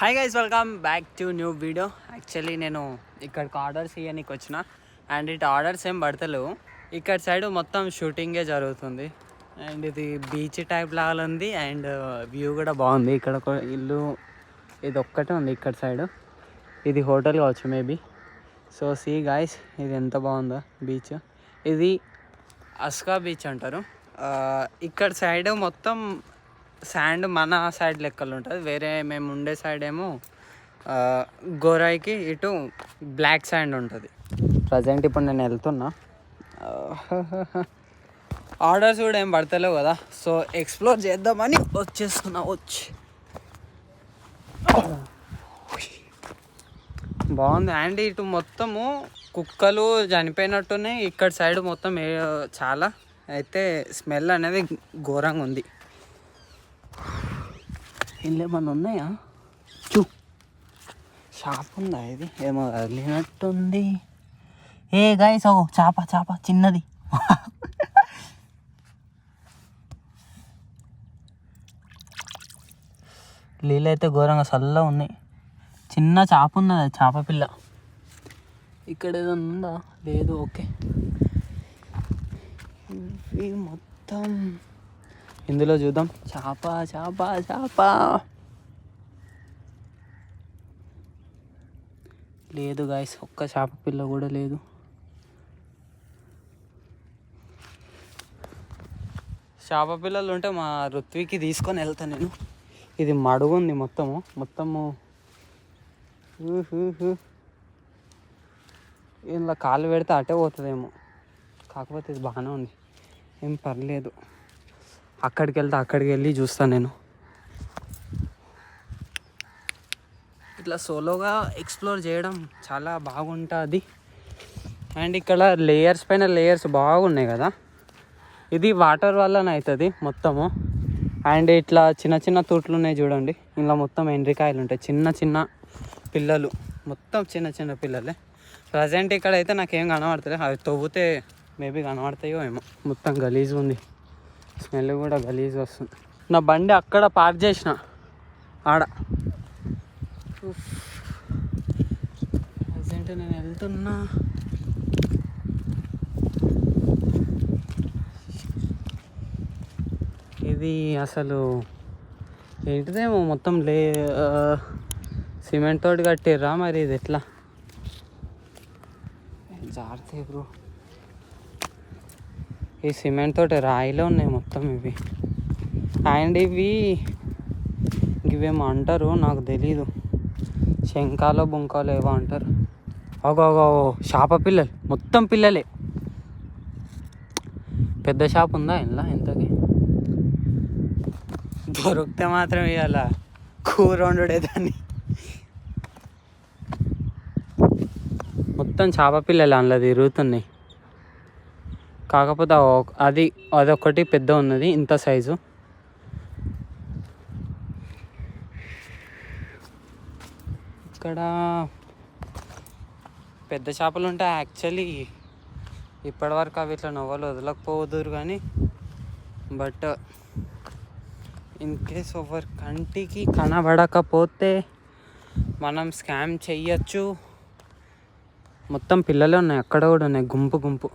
Hi guys welcome back to new video actually నేను ఇక్కడికి orders ఇవ్వడానికి వచ్చిన అండ్ ఇటు ఆర్డర్స్ ఏం పడతలేవు. ఇక్కడ సైడ్ మొత్తం షూటింగే జరుగుతుంది. అండ్ ఇది బీచ్ టైప్ లాగా ఉంది అండ్ వ్యూ uh, కూడా బాగుంది. ఇక్కడ ఒక ఇల్లు ఇది ఒక్కటే ఉంది ఇక్కడ సైడ్ ఇది హోటల్ కావచ్చు మేబీ సో సీ గాయస్ ఇది ఎంత బాగుందో బీచ్ ఇది అస్కా బీచ్ అంటారు. Uh, ఇక్కడ సైడ్ మొత్తం శాండ్ మన సైడ్ లెక్కలు ఉంటుంది. వేరే మేము ఉండే సైడ్ ఏమో గోరాయికి ఇటు బ్లాక్ శాండ్ ఉంటుంది. ప్రజెంట్ ఇప్పుడు నేను వెళ్తున్నా. ఆర్డర్స్ కూడా ఏం పడతలేవు కదా. సో ఎక్స్ప్లోర్ చేద్దామని వచ్చేస్తున్నా. వచ్చి. బాగుంది. అండ్ ఇటు మొత్తము కుక్కలు చనిపోయినట్టునే ఇక్కడ సైడ్ మొత్తం ఏ- చాలా. అయితే స్మెల్ అనేది ఘోరంగా ఉంది. ఇల్లు ఏమన్నా ఉన్నాయా? చూ. షాప్ ఉందా ఇది? ఏమో వదిలినట్టుంది ఏ గాయస్ ఓ చేప చేప చిన్నది. నీళ్ళు అయితే ఘోరంగా చల్లగా ఉన్నాయి. చిన్న చేప ఉన్నది చేప పిల్ల. ఇక్కడ ఏదో ఉందా? లేదు ఓకే. ఇవి మొత్తం ఇందులో చూద్దాం. చేప చేప చేప. లేదు గాయస్ ఒక్క చేప పిల్ల కూడా లేదు. చేప పిల్లలు ఉంటే మా ఋత్వికి తీసుకొని వెళ్తాను నేను. ఇది మడుగు ఉంది మొత్తము. మొత్తము. ఇలా ఇందులో కాలు పెడితే అటే పోతుందేమో. కాకపోతే ఇది బాగానే ఉంది. ఏం పర్లేదు. అక్కడికి వెళ్తే అక్కడికి వెళ్ళి చూస్తాను నేను. ఇట్లా సోలోగా ఎక్స్ప్లోర్ చేయడం చాలా బాగుంటుంది. అండ్ ఇక్కడ లేయర్స్ పైన లేయర్స్ బాగున్నాయి కదా. ఇది వాటర్ వల్లనే అవుతుంది మొత్తము. అండ్ ఇట్లా చిన్న చిన్న తూట్లు ఉన్నాయి చూడండి. ఇలా మొత్తం ఎండ్రికాయలు ఉంటాయి. చిన్న చిన్న పిల్లలు. మొత్తం చిన్న చిన్న పిల్లలే. ప్రజెంట్ ఇక్కడ అయితే నాకేం కనబడతలేదు. అవి తవ్వుతే మేబీ కనబడతాయో ఏమో. మొత్తం గలీజ్ ఉంది. స్మెల్ కూడా గలీజ్ వస్తుంది. నా బండి అక్కడ పార్క్ చేసిన. ఆడ. ప్రజెంట్ నేను వెళ్తున్నా. ఇది అసలు ఏంటిదేమో మొత్తం లే సిమెంట్ తోటి కట్టిర్రా మరి ఇది ఎట్లా? జాగ్రత్త బ్రో. ఈ సిమెంట్ తోటి రాయిలో ఉన్నాయి మొత్తం ఇవి. అండ్ ఇవి ఇవేమో అంటారు నాకు తెలీదు. శంఖాలో బుంకాలో ఏవో అంటారు. అగో షాప చేప పిల్లలు మొత్తం పిల్లలే. పెద్ద షాప్ ఉందా ఇంట్లో ఎంతకి దొరికితే మాత్రం ఇవాళ కూర వండుడే దాన్ని. మొత్తం చేప పిల్లలు అందులో తిరుగుతున్నాయి. కాకపోతే అది అదొకటి పెద్ద ఉన్నది ఇంత సైజు. ఇక్కడ పెద్ద చేపలు ఉంటాయి యాక్చువల్లీ ఇప్పటివరకు అవి ఇట్లా నవ్వలు వదలకపోదురు కానీ బట్ ఇన్ కేస్ ఓవర్ కంటికి కనబడకపోతే మనం స్కామ్ చెయ్యొచ్చు. మొత్తం పిల్లలే ఉన్నాయి అక్కడ కూడా ఉన్నాయి గుంపు గుంపు.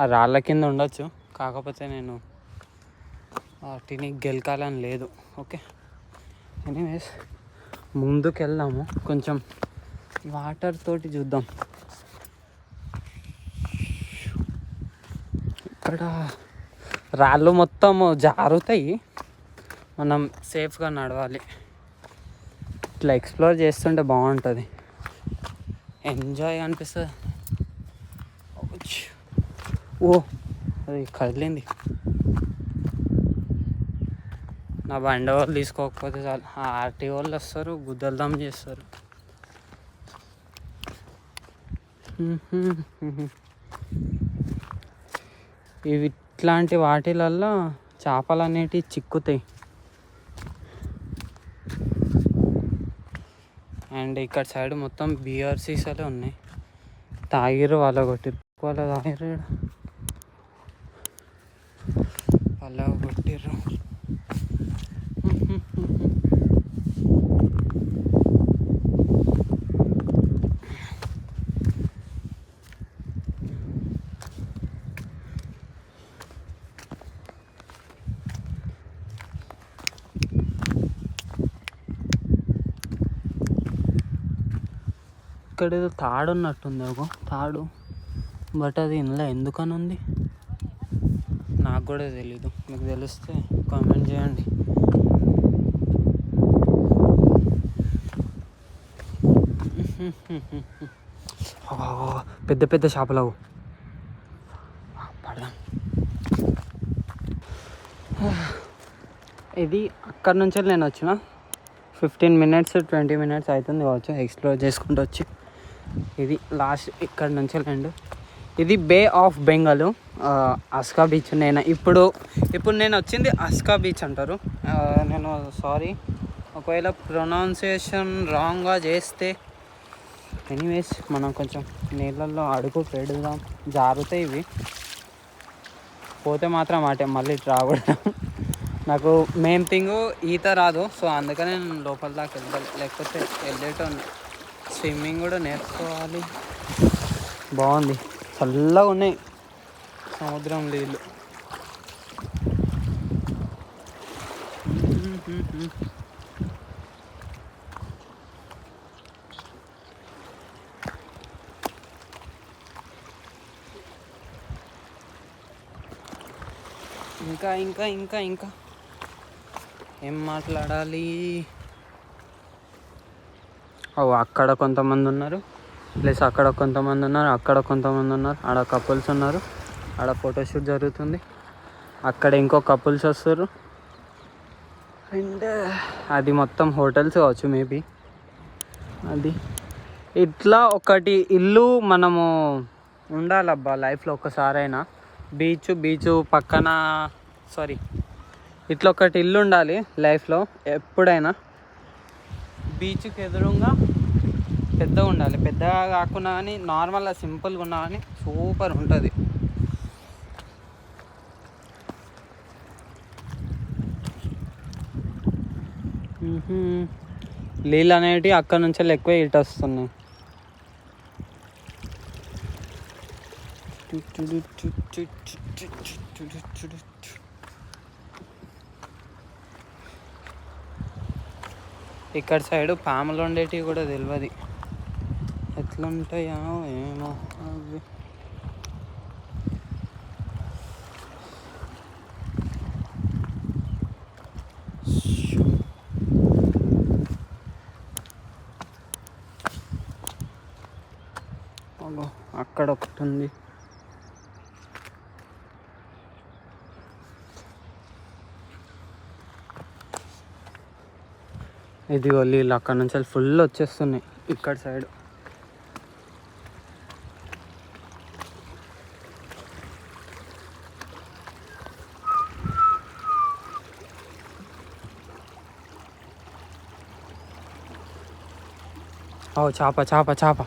ఆ రాళ్ళ కింద ఉండొచ్చు. కాకపోతే నేను వాటిని గెలకాలని లేదు. ఓకే? ఎనీవేస్ ముందుకు వెళ్దాము కొంచెం వాటర్ తోటి చూద్దాం. ఇక్కడ రాళ్ళు మొత్తం జారుతాయి. మనం సేఫ్గా నడవాలి. ఇట్లా ఎక్స్ప్లోర్ చేస్తుంటే బాగుంటుంది. ఎంజాయ్ అనిపిస్తుంది. ఓ అది కదిలింది. నా బండి వాళ్ళు తీసుకోకపోతే చాలు. ఆర్టీ వాళ్ళు వస్తారు గుద్దలదం చేస్తారు. ఇవి ఇట్లాంటి వాటిలల్లో చేపలు అనేటివి చిక్కుతాయి. అండ్ ఇక్కడ సైడ్ మొత్తం బియర్ సీసాలే ఉన్నాయి. తాగిరు వాళ్ళ కొట్టి వాళ్ళ తాగిరు అలా కొట్టిర్రు. ఇక్కడ ఏదో తాడు ఉన్నట్టుంది ఒక తాడు. బట్ అది ఇందులో ఎందుకని ఉంది నాకు కూడా తెలీదు. మీకు తెలిస్తే కామెంట్ చేయండి. పెద్ద పెద్ద చేపలు అవు పడదాం. ఇది అక్కడ నుంచి నేను వచ్చిన. ఫిఫ్టీన్ మినిట్స్ ట్వంటీ మినిట్స్ అవుతుంది కావచ్చు. ఎక్స్ప్లోర్ చేసుకుంటూ వచ్చి. ఇది లాస్ట్ ఇక్కడ నుంచి ల్యాండ్ ఇది bay of Bengal Aska beach నేను ఇప్పుడు ఇప్పుడు నేను వచ్చింది అస్కా బీచ్ అంటారు. నేను సారీ ఒకవేళ ప్రొనౌన్సియేషన్ రాంగ్గా చేస్తే ఎనీవేస్ మనం కొంచెం నీళ్ళల్లో అడుగు పెడదాం. జారుతాయి ఇవి. పోతే మాత్రం అటే మళ్ళీ ఇటు రాకూడదు నాకు మెయిన్ థింగ్ ఈత రాదు సో అందుకనే నేను లోపల దాకా వెళ్తాను లేకపోతే వెళ్ళేటోని స్విమ్మింగ్ కూడా నేర్చుకోవాలి. బాగుంది. చల్లగా ఉన్నాయి. సముద్రం నీళ్ళు ఇంకా ఇంకా ఇంకా ఇంకా. ఏం మాట్లాడాలి? ఓ అక్కడ కొంతమంది ఉన్నారు. ప్లస్ అక్కడ కొంతమంది ఉన్నారు అక్కడ కొంతమంది ఉన్నారు. ఆడ కపుల్స్ ఉన్నారు. ఆడ ఫోటోషూట్ జరుగుతుంది. అక్కడ ఇంకో కపుల్స్ వస్తారు. అండ్ అది మొత్తం హోటల్స్ కావచ్చు మేబీ అది. ఇట్లా ఒకటి ఇల్లు మనము ఉండాలబ్బా లైఫ్లో ఒక్కసారైనా. బీచ్ బీచ్ పక్కన సారీ ఇట్లా ఒకటి ఇల్లు ఉండాలి లైఫ్లో ఎప్పుడైనా. బీచ్కి ఎదురుగా పెద్దగా ఉండాలి. పెద్దగా కాకుండా కానీ నార్మల్గా సింపుల్గా ఉన్నా కానీ సూపర్ ఉంటుంది. నీళ్ళు అనేటివి అక్కడ నుంచి ఎక్కువ ఇటు వస్తున్నాయి ఇక్కడ సైడ్ పాములు ఉండేటివి కూడా తెలియదు ఎట్లుంటాయో ఏమో అవి. అక్కడ ఒకటి ఉంది. ఇదిగో నీళ్ళు అక్కడ నుంచి ఫుల్ వచ్చేస్తున్నాయి ఇక్కడ సైడ్. ఓ చేప చేప చేప.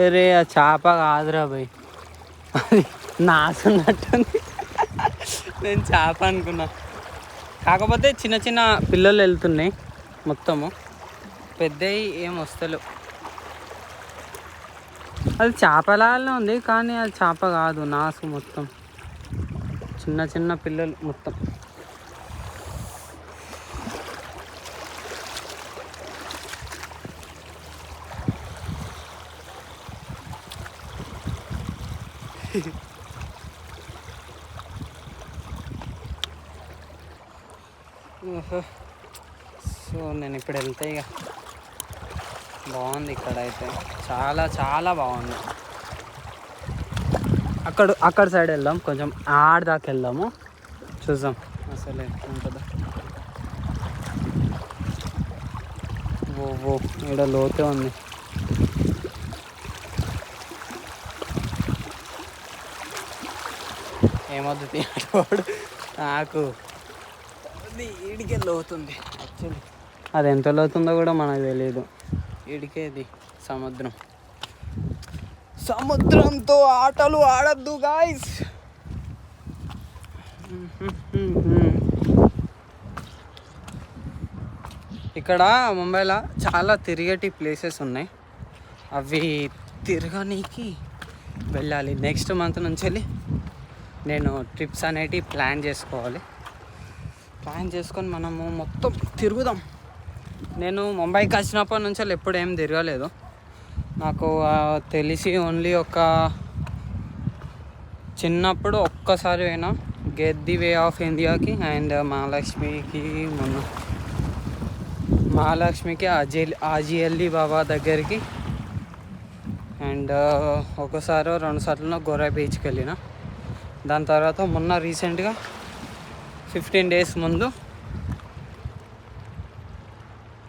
వేరే ఆ చేప కాదురా భయ్ అది నాసున్నట్టుంది. నేను చేప అనుకున్నా. కాకపోతే చిన్న చిన్న పిల్లలు వెళ్తున్నాయి మొత్తము. పెద్దవి ఏం వస్తలేవు. అది చేపలాగానే ఉంది కానీ అది చేప కాదు నాసు మొత్తం. చిన్న చిన్న పిల్లలు మొత్తం ఓహో. సో నేను ఇప్పుడు వెళ్తే ఇక బాగుంది ఇక్కడ అయితే చాలా చాలా బాగుంది. అక్కడ అక్కడ సైడ్ వెళ్దాం. కొంచెం ఆడ దాకా వెళ్దాము. చూద్దాం. అసలు ఎట్లుంటుందో. ఓ ఓ ఇక్కడ లోతే ఉంది. ఏమవుతుంది నాకు అది ఈడికే లోతుంది యాక్చువల్లీ. అది ఎంత లోతుందో కూడా మనకు తెలియదు ఇడికేది సముద్రం. సముద్రంతో ఆటలు ఆడద్దు గాయస్ ఇక్కడ ముంబైలో చాలా తిరిగేటి ప్లేసెస్ ఉన్నాయి. అవి తిరగనీకి వెళ్ళాలి. నెక్స్ట్ మంత్ నుంచి వెళ్ళి నేను ట్రిప్స్ అనేటివి ప్లాన్ చేసుకోవాలి. ప్లాన్ చేసుకొని మనము మొత్తం తిరుగుదాం. నేను ముంబైకి వచ్చినప్పటి నుంచి వాళ్ళు ఎప్పుడు ఏం తిరగలేదు. నాకు తెలిసి ఓన్లీ ఒక చిన్నప్పుడు ఒక్కసారి పోయినా. గెట్ ది వే ఆఫ్ ఇండియాకి అండ్ మహాలక్ష్మికి మొన్న. మహాలక్ష్మికి అజీ ఆజిఎల్లి బాబా దగ్గరికి. అండ్ ఒకసారి రెండు సార్లు గొర్రె బీచ్కి వెళ్ళిన. దాని తర్వాత మొన్న రీసెంట్గా ఫిఫ్టీన్ డేస్ ముందు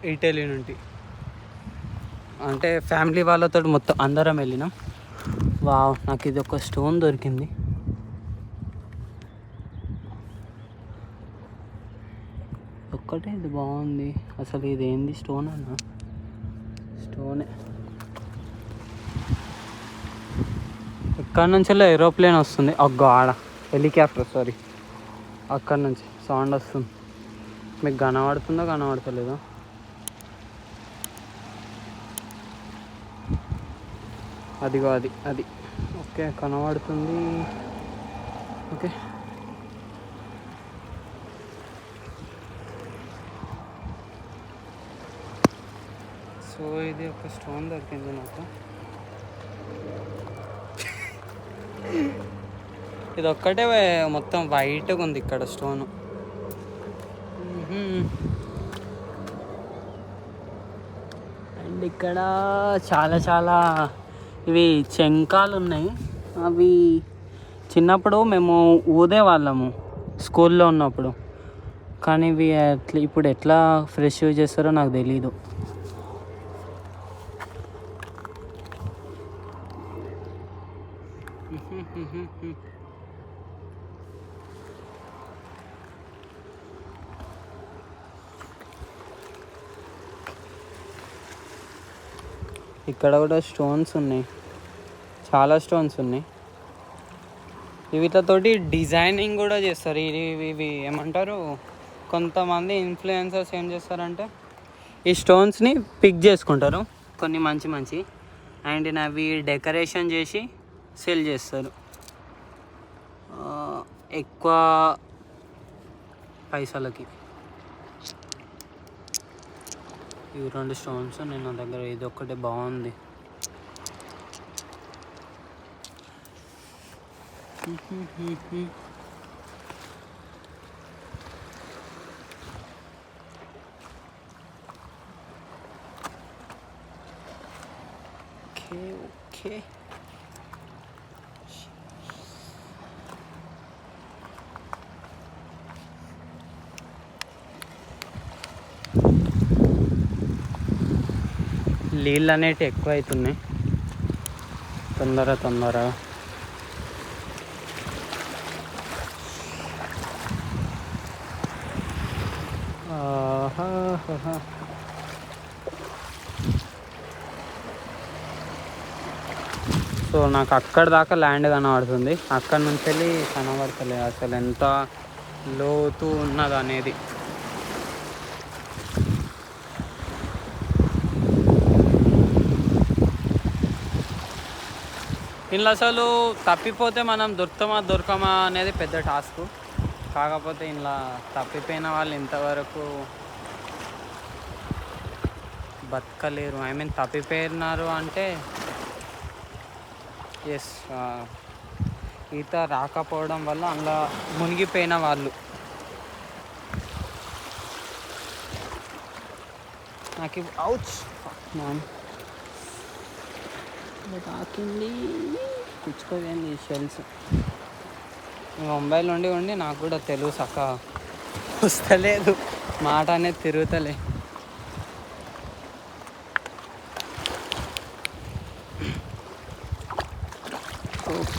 ఇటలీ నుండి. అంటే ఫ్యామిలీ వాళ్ళతో మొత్తం అందరం వెళ్ళినాం. వావ్ నాకు ఇది ఒక స్టోన్ దొరికింది. ఒక్కటే ఇది బాగుంది. అసలు ఇది ఏంది స్టోన్ అన్న? స్టోనే. ఇక్కడ నుంచి ఏరోప్లేన్ వస్తుంది. ఒక ఆడ హెలికాప్టర్ సారీ అక్కడ నుంచి సౌండ్ వస్తుంది. మీకు కనబడుతుందో కనబడతలేదో? అదిగో అది అది. ఓకే కనబడుతుంది. ఓకే. సో ఇది ఒక స్టోన్ దొరికింది నాకు. ఇది ఒక్కటే మొత్తం వైట్గా ఉంది ఇక్కడ స్టోన్. అండ్ ఇక్కడ చాలా చాలా ఇవి చెంకాలు ఉన్నాయి అవి చిన్నప్పుడు మేము ఊదే వాళ్ళము స్కూల్లో ఉన్నప్పుడు. కానీ ఇవి ఎట్లా ఇప్పుడు ఎట్లా ఫ్రెష్ యూజ్ చేస్తారో నాకు తెలీదు. ఇక్కడ కూడా స్టోన్స్ ఉన్నాయి. చాలా స్టోన్స్ ఉన్నాయి. వీటితోటి డిజైనింగ్ కూడా చేస్తారు. ఇవి ఇవి- ఏమంటారు? కొంతమంది ఇన్ఫ్లుయెన్సర్స్ ఏం చేస్తారంటే ఈ స్టోన్స్ని పిక్ చేసుకుంటారు. కొన్ని మంచి మంచి. అండ్ అవి డెకరేషన్ చేసి సెల్ చేస్తారు. ఎక్కువ పైసలకి. ఇవి రెండు స్టోన్స్ నేను నా దగ్గర ఇది ఒక్కటే బాగుంది ఓకే ఓకే నీళ్ళు అనేటివి ఎక్కువ అవుతున్నాయి తొందర తొందర సో నాకు అక్కడ దాకా ల్యాండ్ కనబడుతుంది అక్కడ నుంచి వెళ్ళి కనబడతలేదు అసలు ఎంత లోతు ఉన్నది అనేది ఇందులో అసలు తప్పిపోతే మనం దొరుకుతామా దొరకమా అనేది పెద్ద టాస్క్. కాకపోతే ఇలా తప్పిపోయిన వాళ్ళు ఇంతవరకు బతకలేరు. ఐ మీన్ తప్పిపోయినారు అంటే ఎస్ ఈత రాకపోవడం వల్ల అందులో మునిగిపోయిన వాళ్ళు. నాకు అవుచ్ మ్యామ్ తాకింది. పుచ్చుకోవేంది షెల్స్ ముంబైలో ఉండి ఉండి నాకు కూడా తెలుగు సక్క వస్తలేదు. మాట అనేది తిరుగుతలే.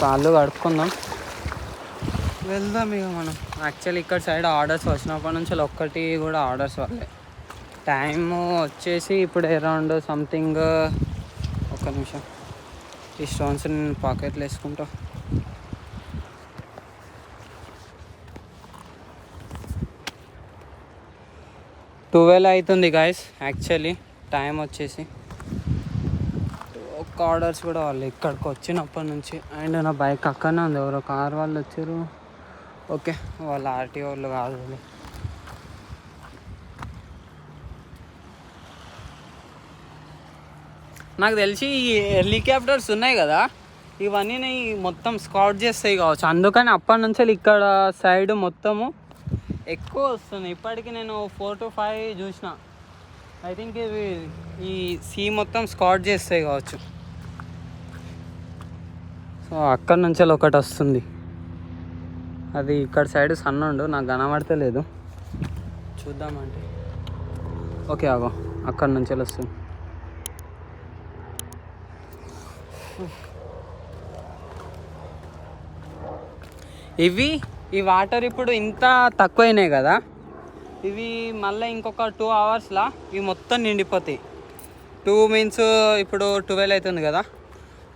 కాళ్ళు కడుక్కుందాం. వెళ్దాం ఇక మనం. యాక్చువల్లీ ఇక్కడ సైడ్ ఆర్డర్స్ వచ్చినప్పటి నుంచి ఒక్కటి కూడా ఆర్డర్స్ వాళ్ళే టైం వచ్చేసి ఇప్పుడు అరౌండ్ సంథింగ్ ఒక్క నిమిషం. ఈ స్టోన్స్ నేను పాకెట్లో వేసుకుంటా. ట్వెల్వ్ అవుతుంది గాయస్ యాక్చువల్లీ టైం వచ్చేసి. ఒక ఆర్డర్స్ కూడా వాళ్ళు ఇక్కడికి వచ్చినప్పటి నుంచి. అండ్ నా బైక్ అక్కడనే ఉంది ఎవరో కార్ వాళ్ళు వచ్చారు. ఓకే వాళ్ళ ఆర్టీఓ వాళ్ళు కాదు. నాకు తెలిసి ఈ హెలికాప్టర్స్ ఉన్నాయి కదా ఇవన్నీ మొత్తం స్కాట్ చేస్తాయి కావచ్చు. అందుకని అప్పటి నుంచి ఇక్కడ సైడ్ మొత్తము ఎక్కువ వస్తుంది. ఇప్పటికి నేను ఫోర్ టు ఫైవ్ చూసిన. ఐ థింక్ ఇవి ఈ సీ మొత్తం స్కాట్ చేస్తాయి కావచ్చు. సో అక్కడి నుంచి ఒకటి వస్తుంది. అది ఇక్కడ సైడ్ సన్నుండు ఉండు నాకు కనబడతలేదు. చూద్దామంటే. ఓకే ఆగో అక్కడి నుంచి వస్తుంది. ఇవి ఈ వాటర్ ఇప్పుడు ఇంత తక్కువైనాయి కదా. ఇవి మళ్ళీ ఇంకొక టూ అవర్స్లా ఇవి మొత్తం నిండిపోతాయి. టూ మీన్స్ ఇప్పుడు ట్వెల్వ్ అవుతుంది కదా.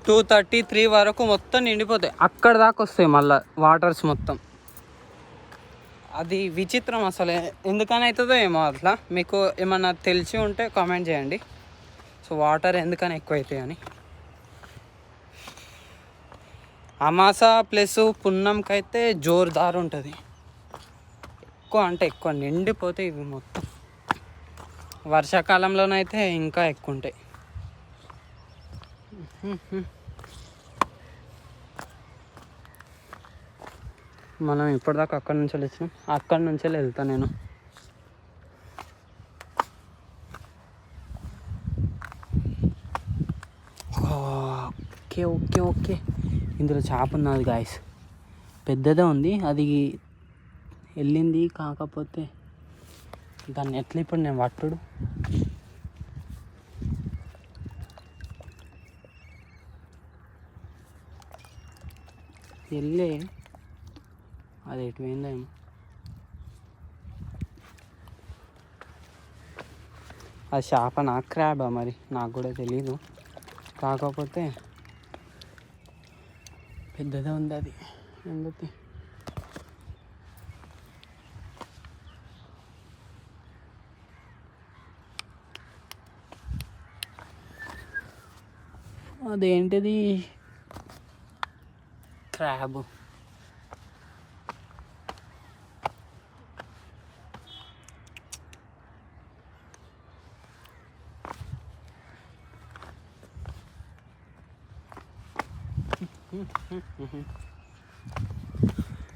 టూ థర్టీ త్రీ వరకు మొత్తం నిండిపోతాయి. అక్కడ దాకా వస్తాయి మళ్ళీ వాటర్స్ మొత్తం. అది విచిత్రం అసలు. ఎందుకని అవుతుందో ఏమో అట్లా. మీకు ఏమన్నా తెలిసి ఉంటే కామెంట్ చేయండి. సో వాటర్ ఎందుకని ఎక్కువ అవుతాయి అమాస ప్లస్ పున్నంకి అయితే జోరుదారు ఉంటుంది. ఎక్కువ అంటే ఎక్కువ నిండిపోతాయి ఇవి మొత్తం. వర్షాకాలంలోనైతే ఇంకా ఎక్కువ ఉంటాయి మనం ఇప్పటిదాకా అక్కడి నుంచి వచ్చినాం అక్కడి నుంచే వెళ్తా నేను. Okay okay okay. ఇందులో చేప ఉన్నది గాయస్ పెద్దదే ఉంది. అది వెళ్ళింది కాకపోతే దాన్ని ఎట్లా ఇప్పుడు నేను పట్టుడు? వెళ్ళే. అది ఎటు అది చేప నాకు క్రాబా మరి? నాకు కూడా తెలీదు. కాకపోతే పెద్దదే ఉంది అది. ఎందుకు? అదేంటిది? క్రాబ్.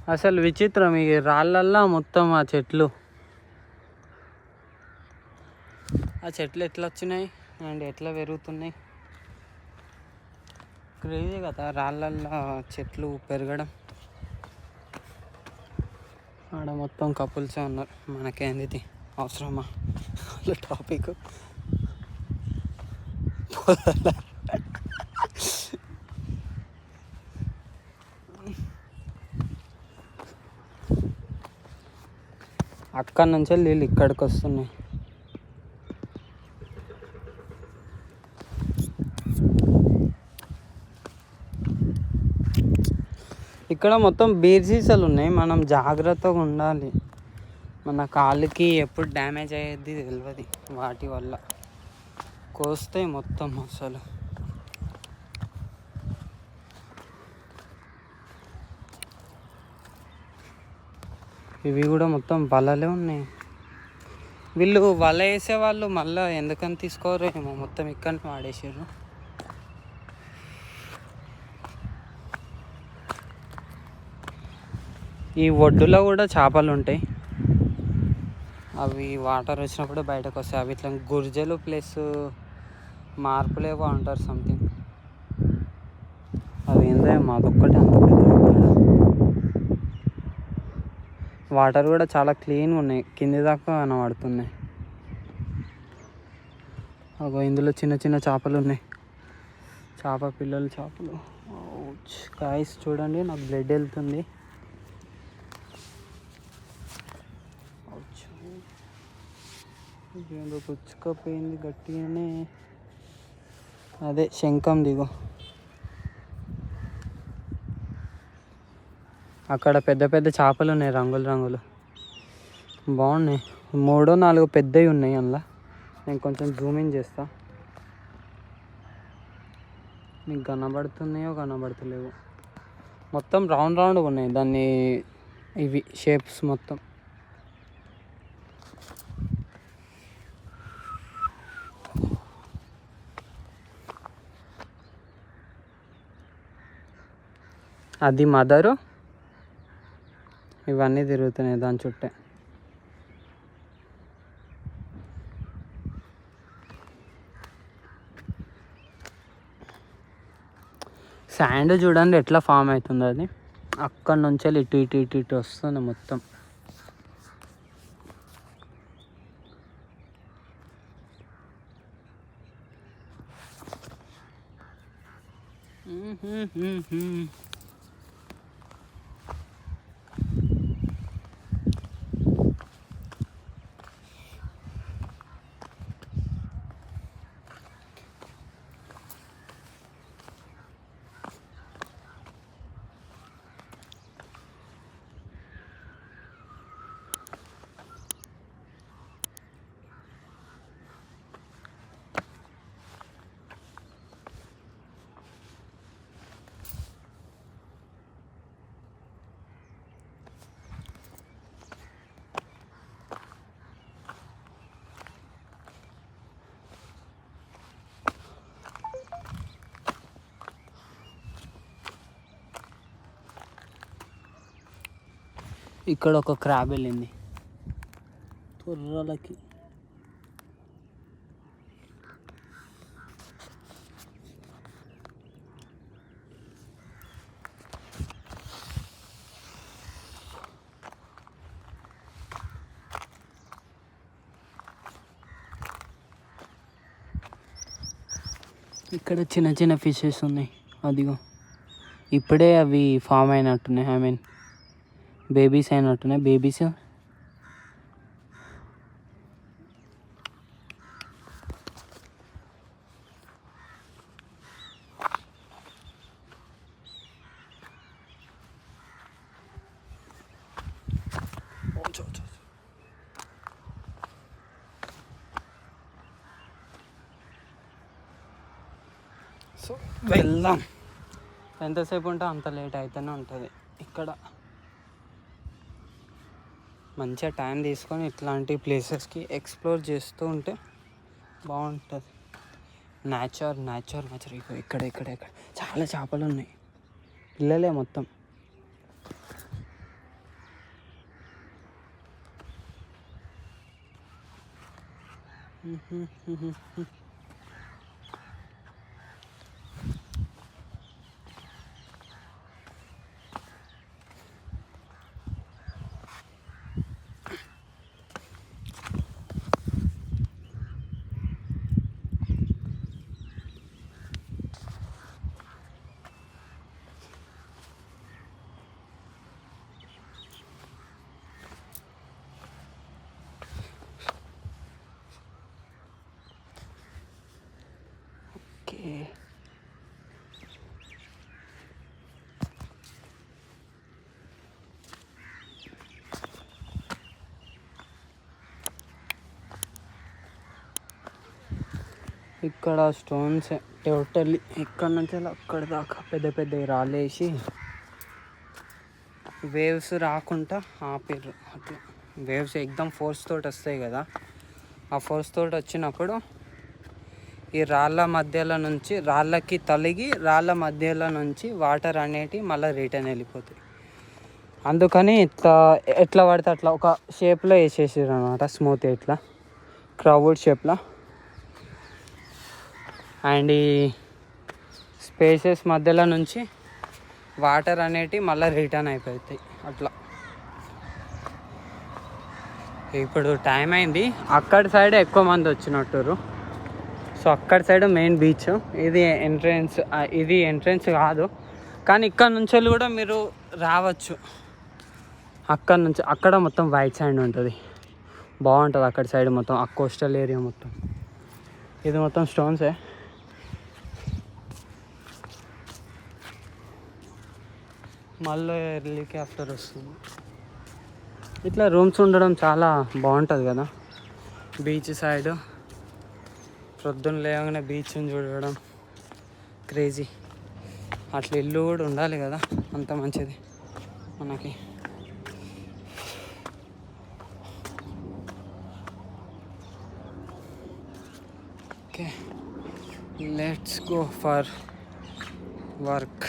అసలు విచిత్రం ఈ రాళ్ళల్లో మొత్తం ఆ చెట్లు. ఆ చెట్లు ఎట్లా వచ్చినాయి? అండ్ ఎట్లా పెరుగుతున్నాయి? క్రేజీ కదా రాళ్ళల్లో చెట్లు పెరగడం. ఆడ మొత్తం కపుల్సే ఉన్నారు. మనకేంది అవసరమా? వాళ్ళ టాపిక్ అక్కడి నుంచే నీళ్ళు ఇక్కడికి వస్తున్నాయి. ఇక్కడ మొత్తం బీర్సీసలు ఉన్నాయి. మనం జాగ్రత్తగా ఉండాలి. మన కాలుకి ఎప్పుడు డ్యామేజ్ అయ్యేది తెలియదు వాటి వల్ల. కోస్తాయి మొత్తం అసలు. ఇవి కూడా మొత్తం వలలే ఉన్నాయి. వీళ్ళు వల వేసే వాళ్ళు మళ్ళీ ఎందుకని తీసుకోరు ఏమో మొత్తం ఇక్కడ వాడేసారు ఈ ఒడ్డులో కూడా చేపలు ఉంటాయి. అవి వాటర్ వచ్చినప్పుడు బయటకు వస్తాయి. అవి ఇట్లా గుర్జలు ప్లస్ మార్పులేవో అంటారు సంథింగ్ అవి ఏందో మాదొక్కటి అంత పెద్ద వాటర్ కూడా చాలా క్లీన్గా ఉన్నాయి. కింది దాకా కనబడుతున్నాయి. అగో ఇందులో చిన్న చిన్న చేపలు ఉన్నాయి. చేప పిల్లలు చేపలు. కాయస్ చూడండి నాకు బ్లడ్ వెళ్తుంది. పుచ్చుకపోయింది గట్టిగానే. అదే శంఖం దిగో. అక్కడ పెద్ద పెద్ద చేపలు ఉన్నాయి రంగులు రంగులు. బాగున్నాయి. మూడో నాలుగు పెద్దవి ఉన్నాయి అందులో. నేను కొంచెం జూమ్ ఇన్ చేస్తా. మీకు కనబడుతున్నాయో కనబడతలేవు. మొత్తం రౌండ్ రౌండ్గా ఉన్నాయి. దాన్ని ఇవి షేప్స్ మొత్తం. అది మదరు ఇవన్నీ తిరుగుతున్నాయి దాని చుట్టే. శాండ్ చూడండి ఎట్లా ఫామ్ అవుతుంది అది. అక్కడి నుంచి వెళ్ళి ఇటు ఇటు ఇటు ఇటు వస్తుంది మొత్తం. ఇక్కడ ఒక క్రాబ్ వెళ్ళింది. తొర్రలకి. ఇక్కడ చిన్న చిన్న ఫిషెస్ ఉన్నాయి. అదిగో. ఇప్పుడే అవి ఫామ్ అయినట్టున్నాయి ఐ మీన్ బేబీస్ అయినట్టున్నాయి బేబీస్ సో వెళ్దాం. ఎంతసేపు ఉంటే అంత లేట్ అయితేనే ఉంటుంది. ఇక్కడ మంచిగా టైం తీసుకొని ఇట్లాంటి ప్లేసెస్కి ఎక్స్ప్లోర్ చేస్తూ ఉంటే బాగుంటుంది. న్యాచర్ న్యాచర్ న్యాచర్ ఇగో ఇక్కడ ఇక్కడ ఇక్కడ. చాలా చేపలు ఉన్నాయి. పిల్లలే మొత్తం. ఓకే ఇక్కడ స్టోన్స్ టోటల్లీ ఇక్కడ నుంచి అక్కడ దాకా పెద్ద పెద్ద రాళ్ళేసి వేవ్స్ రాకుండా ఆపారు అట్లా. వేవ్స్ ఎగ్దమ్ ఫోర్స్ తోటి వస్తాయి కదా. ఆ ఫోర్స్ తోటి వచ్చినప్పుడు ఈ రాళ్ళ మధ్యలో నుంచి రాళ్ళకి తలిగి రాళ్ళ మధ్యలో నుంచి వాటర్ అనేటివి మళ్ళీ రిటర్న్ వెళ్ళిపోతాయి. అందుకని ఇట్లా ఎట్లా పడితే అట్లా ఒక షేప్లో వేసేసారు అనమాట స్మూత్ ఇట్లా క్రౌడ్ షేప్లో అండ్ ఈ స్పేసెస్ మధ్యలో నుంచి వాటర్ అనేటివి మళ్ళీ రిటర్న్ అయిపోతాయి. అట్లా. ఇప్పుడు టైం అయింది. అక్కడ సైడ్ ఎక్కువ మంది వచ్చినట్టురు సో అక్కడ సైడ్ మెయిన్ బీచ్ ఇది ఎంట్రన్స్ ఇది ఎంట్రన్స్ కాదు. కానీ ఇక్కడ నుంచి కూడా మీరు రావచ్చు. అక్కడ నుంచి అక్కడ మొత్తం వైట్ సైడ్ ఉంటుంది. బాగుంటుంది అక్కడ సైడ్ మొత్తం ఆ కోస్టల్ ఏరియా మొత్తం. ఇది మొత్తం స్టోన్సే మళ్ళీ ఎర్లీకి ఆఫ్టర్ వస్తుంది. ఇట్లా రూమ్స్ ఉండడం చాలా బాగుంటుంది కదా. బీచ్ సైడ్ ప్రొద్దున లేవగానే బీచ్ని చూడడం క్రేజీ అట్లా ఇల్లు కూడా ఉండాలి కదా అంత మంచిది మనకి. Okay let's go for work